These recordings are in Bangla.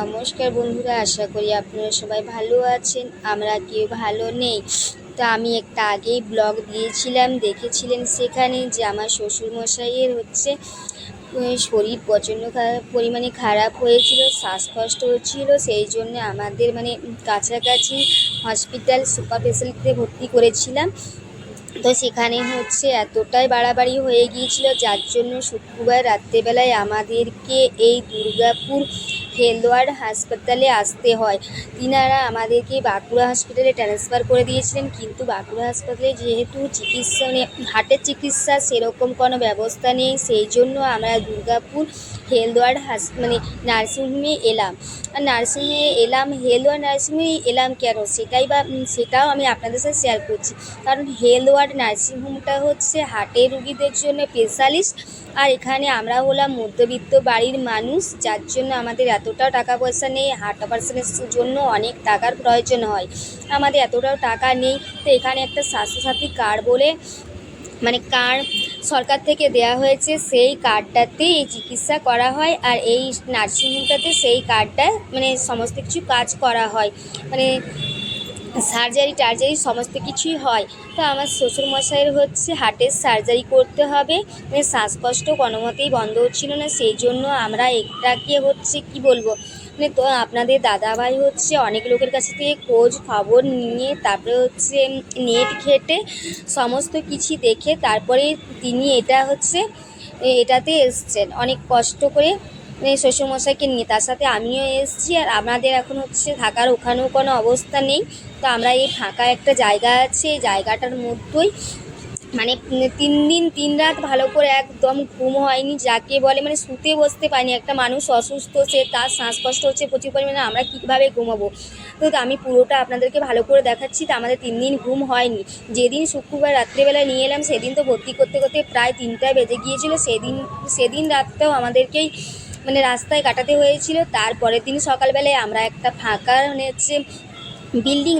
নমস্কার বন্ধুরা, আশা করি আপনারা সবাই ভালো আছেন, আমরা কেউ ভালো নেই। তো আমি একটা আগেই ব্লগ দিয়েছিলাম, দেখেছিলেন সেখানে যে আমার শ্বশুরমশাইয়ের হচ্ছে শরীর প্রচণ্ড পরিমাণে খারাপ হয়েছিল, শ্বাসকষ্ট হচ্ছিল, সেই জন্য আমাদের মানে কাছাকাছি হসপিটাল সুপার স্পেশালিটিতে ভর্তি করেছিলাম। তো সেখানে হচ্ছে এতটাই বাড়াবাড়ি হয়ে গিয়েছিল, যার জন্য শুক্রবার রাত্রেবেলায় আমাদেরকে এই দুর্গাপুর হেলওয়ার্ড হাসপাতালে আসতে হয়। তিনারা আমাদেরকে বাঁকুড়া হসপিটালে ট্রান্সফার করে দিয়েছিলেন, কিন্তু বাঁকুড়া হাসপাতালে যেহেতু চিকিৎসা মানে হার্টের চিকিৎসা সেরকম কোনো ব্যবস্থা নেই, সেই জন্য আমরা দুর্গাপুর হেলওয়ার্ড হাস মানে নার্সিংহোমে এলাম। আর নার্সিংহোমে এলাম হেলওয়ার্ড নার্সিংহোমে এলাম কেন? সেটাই বা সেটাও আমি আপনাদের সাথে শেয়ার করছি। কারণ হেলওয়ার্ড নার্সিংহোমটা হচ্ছে হার্টের রুগীদের জন্য স্পেশালিস্ট আর এখানে আমরা হলাম মধ্যবিত্ত বাড়ির মানুষ, যার জন্য আমাদের এতটাও টাকা পয়সা নেই। হার্ট অপারেশনের জন্য অনেক টাকার প্রয়োজন হয়। আমাদের এতটাও টাকা নেই। তো এখানে একটা স্বাস্থ্যসাথী কার্ড বলে মানে কার্ড সরকার থেকে দেয়া হয়েছে। সেই কার্ডটাতে এই চিকিৎসা করা হয় আর এই নার্সিংহোমটাতে সেই কার্ডটা মানে সমস্ত কিছু কাজ করা হয়। মানে সার্জারি টার্জারি সমস্ত কিছুই হয়। তো আমার শ্বশুরমশাইয়ের হচ্ছে হার্টের সার্জারি করতে হবে। মানে শ্বাসকষ্ট কোনো মতেই বন্ধ হচ্ছিল না, সেই জন্য আমরা এটাকে হচ্ছে কি বলব? মানে তো আপনাদের দাদাভাই হচ্ছে অনেক লোকের কাছে থেকে খোঁজ খবর নিয়ে, তারপরে হচ্ছে নেট ঘেটে সমস্ত কিছু দেখে তারপরে তিনি এটা হচ্ছে এটাতে এসছেন। অনেক কষ্ট করে শ্বশুরমশাইকে নিয়ে, তার সাথে আমিও এসেছি আর আমাদের এখন হচ্ছে থাকার ওখানেও কোনো অবস্থা নেই। তো আমরা এই ফাঁকা একটা জায়গা আছে, এই জায়গাটার মধ্যেই মানে তিন দিন, তিন রাত ভালো করে একদম ঘুম হয়নি, যাকে বলে মানে শুতে বসতে পারিনি। একটা মানুষ অসুস্থ, সে তার শ্বাসকষ্ট হচ্ছে প্রচুর পরিমাণে, আমরা কীভাবে ঘুমাবো? তো আমি পুরোটা আপনাদেরকে ভালো করে দেখাচ্ছি, তো আমাদের তিন দিন ঘুম হয়নি। যেদিন শুক্রবার রাত্রেবেলা নিয়ে এলাম, সেদিন তো ভর্তি করতে করতে প্রায় তিনটায় বেজে গিয়েছিল। সেদিন সেদিন রাতটাও আমাদেরকেই মানে রাস্তায় কাটাতে হয়েছিল। তারপরের দিন সকালবেলায় আমরা একটা ফাঁকা মানে হচ্ছে বিল্ডিং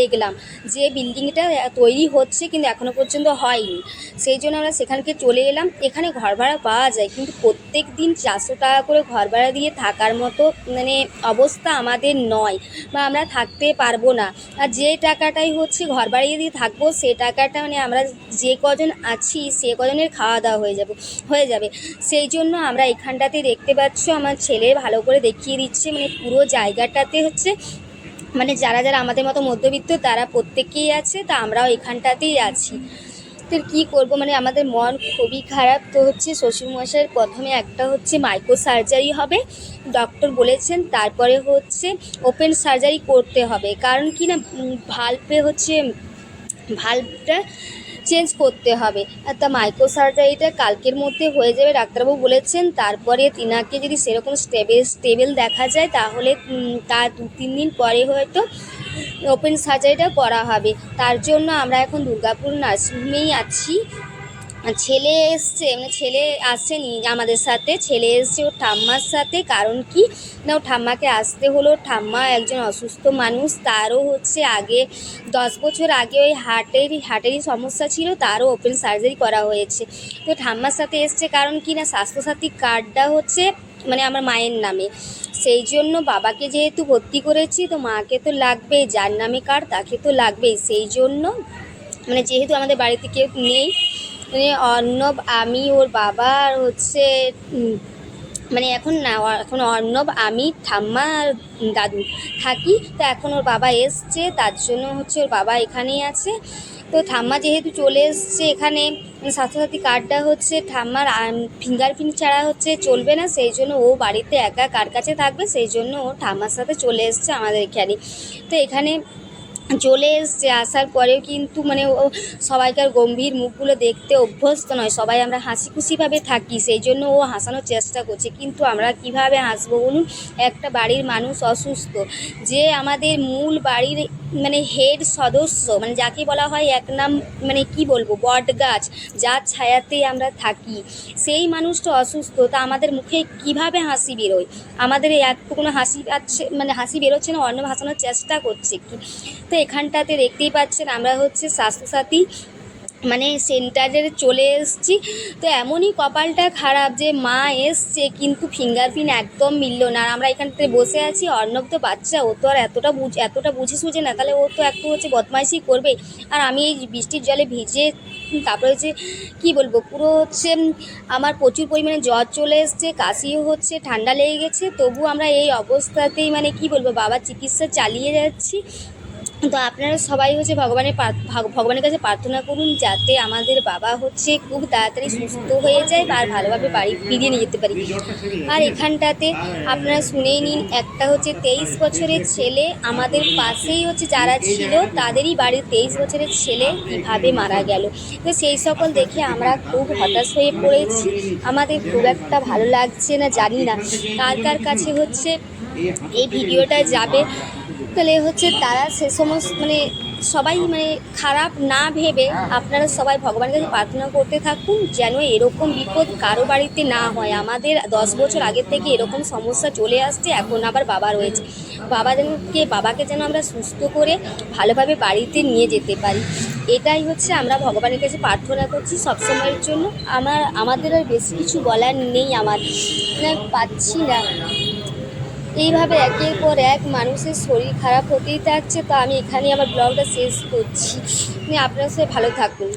দেখলাম যে বিল্ডিংটা তৈরি হচ্ছে কিন্তু এখনও পর্যন্ত হয়নি। সেই জন্য আমরা সেখানকে চলে এলাম। এখানে ঘর ভাড়া পাওয়া যায় কিন্তু প্রত্যেক দিন চারশো টাকা করে ঘর ভাড়া দিয়ে থাকার মতো মানে অবস্থা আমাদের নয় বা আমরা থাকতে পারব না। আর যে টাকাটাই হচ্ছে ঘর ভাড়া দিয়ে থাকব, সে টাকাটা মানে আমরা যে কজন আছি, সে কজনের খাওয়া দাওয়া হয়ে যাবে হয়ে যাবে। সেই জন্য আমরা এখানটাতে দেখতে পাচ্ছ, আমার ছেলে ভালো করে দেখিয়ে দিচ্ছে মানে পুরো জায়গাটাতে হচ্ছে মানে যারা যারা আমাদের মতো মধ্যবিত্ত, তারা প্রত্যেকেই আছে, তা আমরাও এখানটাতেই আছি। তো কী করব? মানে আমাদের মন খুবই খারাপ তো হচ্ছে, শ্বশুরমশাইয়ের প্রথমে একটা হচ্ছে মাইক্রো সার্জারি হবে। ডক্টর বলেছেন, তারপরে হচ্ছে ওপেন সার্জারি করতে হবে। কারণ কি না ভাল্পে হচ্ছে ভাল্বটা চেঞ্জ করতে হবে। তা মাইক্রো সার্জারিটা কালকের মধ্যে হয়ে যাবে, ডাক্তারবাবু বলেছেন। তারপরে তিনাকে যদি সেরকম স্টেবেল স্টেবেল দেখা যায়, তাহলে তার দু, তিন দিন পরে হয়তো ওপেন সার্জারিটা করা হবে। তার জন্য আমরা এখন দুর্গাপুর নার্সিংহোমেই আছি। ছেলে এসছে মানে ছেলে আসেনি আমাদের সাথে। ছেলে এসছে ওর ঠাম্মার সাথে, কারণ কি? না, ও ঠাম্মাকে আসতে হলো। ঠাম্মা একজন অসুস্থ মানুষ, তারও হচ্ছে আগে, দশ বছর আগে ওই হার্টেরই হার্টেরই সমস্যা ছিল, তারও ওপেন সার্জারি করা হয়েছে। তো ঠাম্মার সাথে এসছে কারণ কি? না, স্বাস্থ্যসাথী কার্ডটা হচ্ছে মানে আমার মায়ের নামে। সেই জন্য বাবাকে যেহেতু ভর্তি করেছি, তো মাকে তো লাগবেই, যার নামে কার্ড, তাকে তো লাগবেই। সেই জন্য মানে যেহেতু আমাদের বাড়িতে কেউ নেই মানে অর্ণব, আমি, ওর বাবা আর হচ্ছে মানে এখন না, এখন অর্ণব, আমি, ঠাম্মা আর দাদু থাকি। তো এখন ওর বাবা এসছে, তার জন্য হচ্ছে ওর বাবা এখানেই আছে। তো ঠাম্মা যেহেতু চলে এসছে এখানে, স্বাস্থ্যসাথী কার্ডটা হচ্ছে ঠাম্মার ফিঙ্গারপ্রিন্ট ছাড়া হচ্ছে চলবে না, সেই জন্য ও বাড়িতে একা, কার কাছে থাকবে, সেই জন্য ও ঠাম্মার সাথে চলে এসছে আমাদের এখানে। তো এখানে চলে এসছে, আসার পরেও কিন্তু মানে ও সবাইকার গম্ভীর মুখগুলো দেখতে অভ্যস্ত নয়। সবাই আমরা হাসি খুশিভাবে থাকি, সেই জন্য ও হাসানোর চেষ্টা করছে। কিন্তু আমরা কীভাবে হাসবো বলুন? একটা বাড়ির মানুষ অসুস্থ, যে আমাদের মূল বাড়ির মানে হেড সদস্য মানে যাকে বলা হয় এক নাম মানে কি বলব, বট গাছ, যার ছায়াতে আমরা থাকি। সেই মানুষটা অসুস্থ, তা আমাদের মুখে কীভাবে হাসি বেরোয়? আমাদের এক কোনো হাসি পাচ্ছে মানে হাসি বেরোচ্ছে না অন্য ভাসানোর চেষ্টা করছে কি? তো এখানটাতে দেখতেই পাচ্ছেন, আমরা হচ্ছে স্বাস্থ্যসাথী মানে সেন্টারে চলে এসেছি। তো এমনই কপালটা খারাপ যে মা এসছে কিন্তু ফিঙ্গারপ্রিন্ট একদম মিললো না। আর আমরা এখানটাতে বসে আছি, অর্ণব তো বাচ্চা, ও তো আর এতটা বুঝ, এতটা বুঝে সুঝে না। তাহলে ও তো একটু হচ্ছে বদমাইশি করবে। আর আমি এই বৃষ্টির জলে ভিজে, তারপরে হচ্ছে কী বলব, পুরো হচ্ছে আমার প্রচুর পরিমাণে জ্বর চলে এসছে, কাশিও হচ্ছে, ঠান্ডা লেগে গেছে। তবু আমরা এই অবস্থাতেই মানে কি বলব, বাবার চিকিৎসা চালিয়ে যাচ্ছি। তো আপনারা সবাই হচ্ছে ভগবানের ভগবানের কাছে প্রার্থনা করুন যাতে আমাদের বাবা হচ্ছে খুব তাড়াতাড়ি সুস্থ হয়ে যায় আর ভালোভাবে বাড়ি ফিরিয়ে নিয়ে যেতে পারি। আর এখানটাতে আপনারা শুনেই নিন, একটা হচ্ছে তেইশ বছরের ছেলে, আমাদের পাশেই হচ্ছে যারা ছিল তাদেরই বাড়ির তেইশ বছরের ছেলে কীভাবে মারা গেল। তো সেই সকল দেখে আমরা খুব হতাশ হয়ে পড়েছি। আমাদের খুব একটা ভালো লাগছে না, জানি না। কার কার কাছে হচ্ছে এই ভিডিওটা যাবে? তাহলে হচ্ছে তারা সে সমস্ত মানে সবাই মানে খারাপ না ভেবে আপনারা সবাই ভগবানের কাছে প্রার্থনা করতে থাকুন, যেন এরকম বিপদ কারও বাড়িতে না হয়। আমাদের দশ বছর আগের থেকে এরকম সমস্যা চলে আসছে, এখন আবার বাবা রয়েছে। বাবা যেন কে বাবাকে যেন আমরা সুস্থ করে ভালোভাবে বাড়িতে নিয়ে যেতে পারি। এটাই হচ্ছে আমরা ভগবানের কাছে প্রার্থনা করছি সবসময়ের জন্য। আমার, আমাদের আর বেশি কিছু বলার নেই, আমার। পাচ্ছি না। এইভাবে একের পর এক মানুষের শরীর খারাপ হতেই থাকছে তো আমি এখানে আমার ব্লগটা শেষ করছি। আপনি আপনার সাথে ভালো থাকুন।